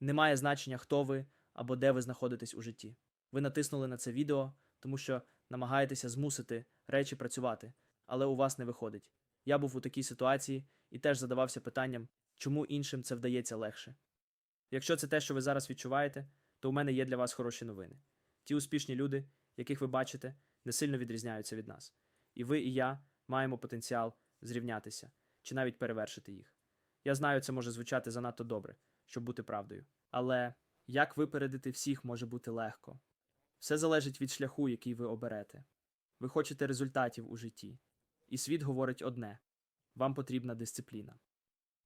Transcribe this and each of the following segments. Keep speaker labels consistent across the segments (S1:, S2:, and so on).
S1: Немає значення, хто ви або де ви знаходитесь у житті. Ви натиснули на це відео, тому що намагаєтеся змусити речі працювати, але у вас не виходить. Я був у такій ситуації і теж задавався питанням, чому іншим це вдається легше. Якщо це те, що ви зараз відчуваєте, то у мене є для вас хороші новини. Ті успішні люди, яких ви бачите, не сильно відрізняються від нас. І ви, і я маємо потенціал зрівнятися чи навіть перевершити їх. Я знаю, це може звучати занадто добре, щоб бути правдою. Але як випередити всіх може бути легко. Все залежить від шляху, який ви оберете. Ви хочете результатів у житті. І світ говорить одне: вам потрібна дисципліна.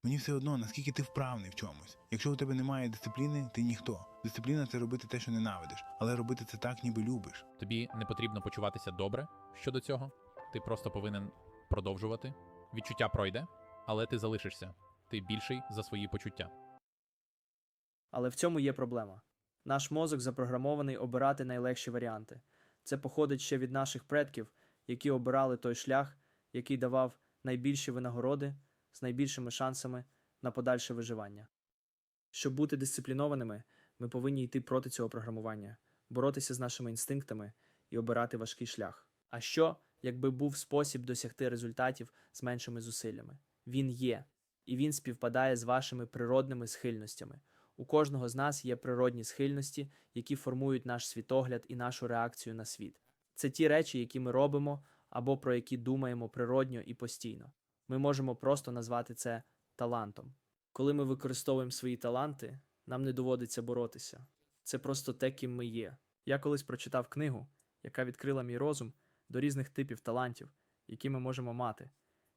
S2: Мені все одно, наскільки ти вправний в чомусь. Якщо у тебе немає дисципліни, ти ніхто. Дисципліна це робити те, що ненавидиш, але робити це так, ніби любиш.
S3: Тобі не потрібно почуватися добре щодо цього. Ти просто повинен продовжувати. Відчуття пройде, але ти залишишся. Ти більший за свої почуття.
S1: Але в цьому є проблема. Наш мозок запрограмований обирати найлегші варіанти. Це походить ще від наших предків, які обирали той шлях, який давав найбільші винагороди з найбільшими шансами на подальше виживання. Щоб бути дисциплінованими, ми повинні йти проти цього програмування, боротися з нашими інстинктами і обирати важкий шлях. А що, якби був спосіб досягти результатів з меншими зусиллями? Він є, і він співпадає з вашими природними схильностями. У кожного з нас є природні схильності, які формують наш світогляд і нашу реакцію на світ. Це ті речі, які ми робимо або про які думаємо природньо і постійно. Ми можемо просто назвати це талантом. Коли ми використовуємо свої таланти, нам не доводиться боротися. Це просто те, ким ми є. Я колись прочитав книгу, яка відкрила мій розум до різних типів талантів, які ми можемо мати.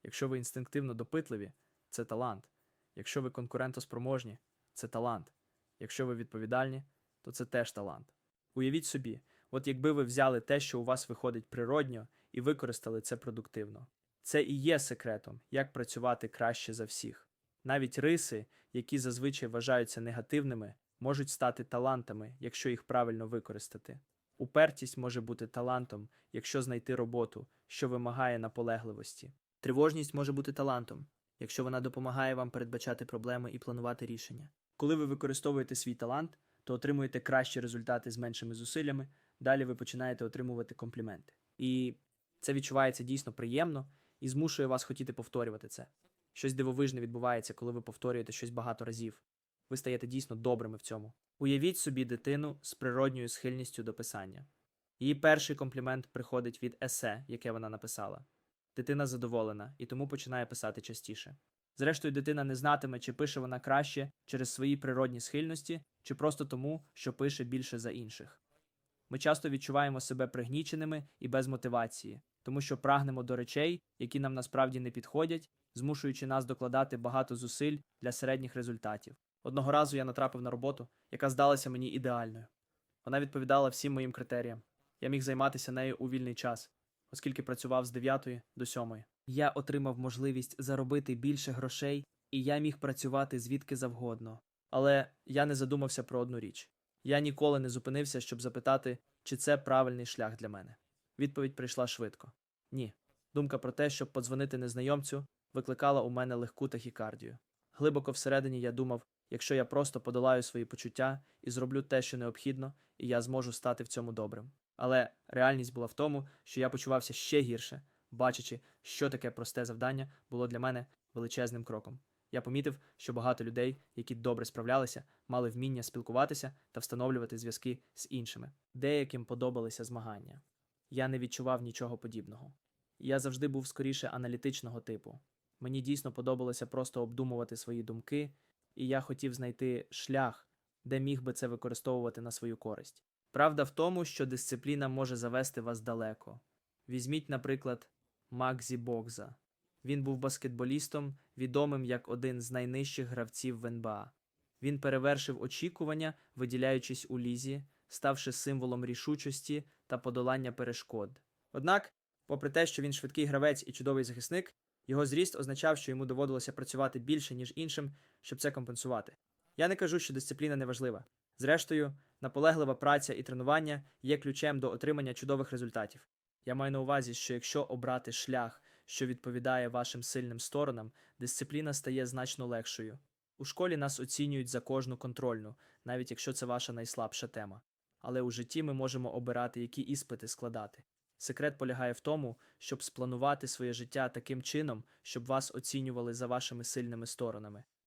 S1: Якщо ви інстинктивно допитливі, це талант. Якщо ви конкурентоспроможні, це талант. Якщо ви відповідальні, то це теж талант. Уявіть собі, от якби ви взяли те, що у вас виходить природньо, і використали це продуктивно. Це і є секретом, як працювати краще за всіх. Навіть риси, які зазвичай вважаються негативними, можуть стати талантами, якщо їх правильно використати. Упертість може бути талантом, якщо знайти роботу, що вимагає наполегливості. Тривожність може бути талантом, якщо вона допомагає вам передбачати проблеми і планувати рішення. Коли ви використовуєте свій талант, то отримуєте кращі результати з меншими зусиллями, далі ви починаєте отримувати компліменти. І це відчувається дійсно приємно і змушує вас хотіти повторювати це. Щось дивовижне відбувається, коли ви повторюєте щось багато разів. Ви стаєте дійсно добрими в цьому. Уявіть собі дитину з природньою схильністю до писання. Її перший комплімент приходить від есе, яке вона написала. Дитина задоволена і тому починає писати частіше. Зрештою, дитина не знатиме, чи пише вона краще через свої природні схильності, чи просто тому, що пише більше за інших. Ми часто відчуваємо себе пригніченими і без мотивації, тому що прагнемо до речей, які нам насправді не підходять, змушуючи нас докладати багато зусиль для середніх результатів. Одного разу я натрапив на роботу, яка здалася мені ідеальною. Вона відповідала всім моїм критеріям. Я міг займатися нею у вільний час, оскільки працював з 9 до 7. Я отримав можливість заробити більше грошей, і я міг працювати звідки завгодно. Але я не задумався про одну річ. Я ніколи не зупинився, щоб запитати, чи це правильний шлях для мене. Відповідь прийшла швидко. Ні. Думка про те, щоб подзвонити незнайомцю, викликала у мене легку тахікардію. Глибоко всередині я думав, якщо я просто подолаю свої почуття і зроблю те, що необхідно, і я зможу стати в цьому добрим. Але реальність була в тому, що я почувався ще гірше, бачачи, що таке просте завдання було для мене величезним кроком. Я помітив, що багато людей, які добре справлялися, мали вміння спілкуватися та встановлювати зв'язки з іншими. Деяким подобалися змагання. Я не відчував нічого подібного. Я завжди був скоріше аналітичного типу. Мені дійсно подобалося просто обдумувати свої думки, і я хотів знайти шлях, де міг би це використовувати на свою користь. Правда в тому, що дисципліна може завести вас далеко. Візьміть, наприклад, Макзі Бокза. Він був баскетболістом, відомим як один з найнижчих гравців в НБА. Він перевершив очікування, виділяючись у лізі, ставши символом рішучості та подолання перешкод. Однак, попри те, що він швидкий гравець і чудовий захисник, його зріст означав, що йому доводилося працювати більше, ніж іншим, щоб це компенсувати. Я не кажу, що дисципліна не важлива. Зрештою, наполеглива праця і тренування є ключем до отримання чудових результатів. Я маю на увазі, що якщо обрати шлях, що відповідає вашим сильним сторонам, дисципліна стає значно легшою. У школі нас оцінюють за кожну контрольну, навіть якщо це ваша найслабша тема. Але у житті ми можемо обирати, які іспити складати. Секрет полягає в тому, щоб спланувати своє життя таким чином, щоб вас оцінювали за вашими сильними сторонами.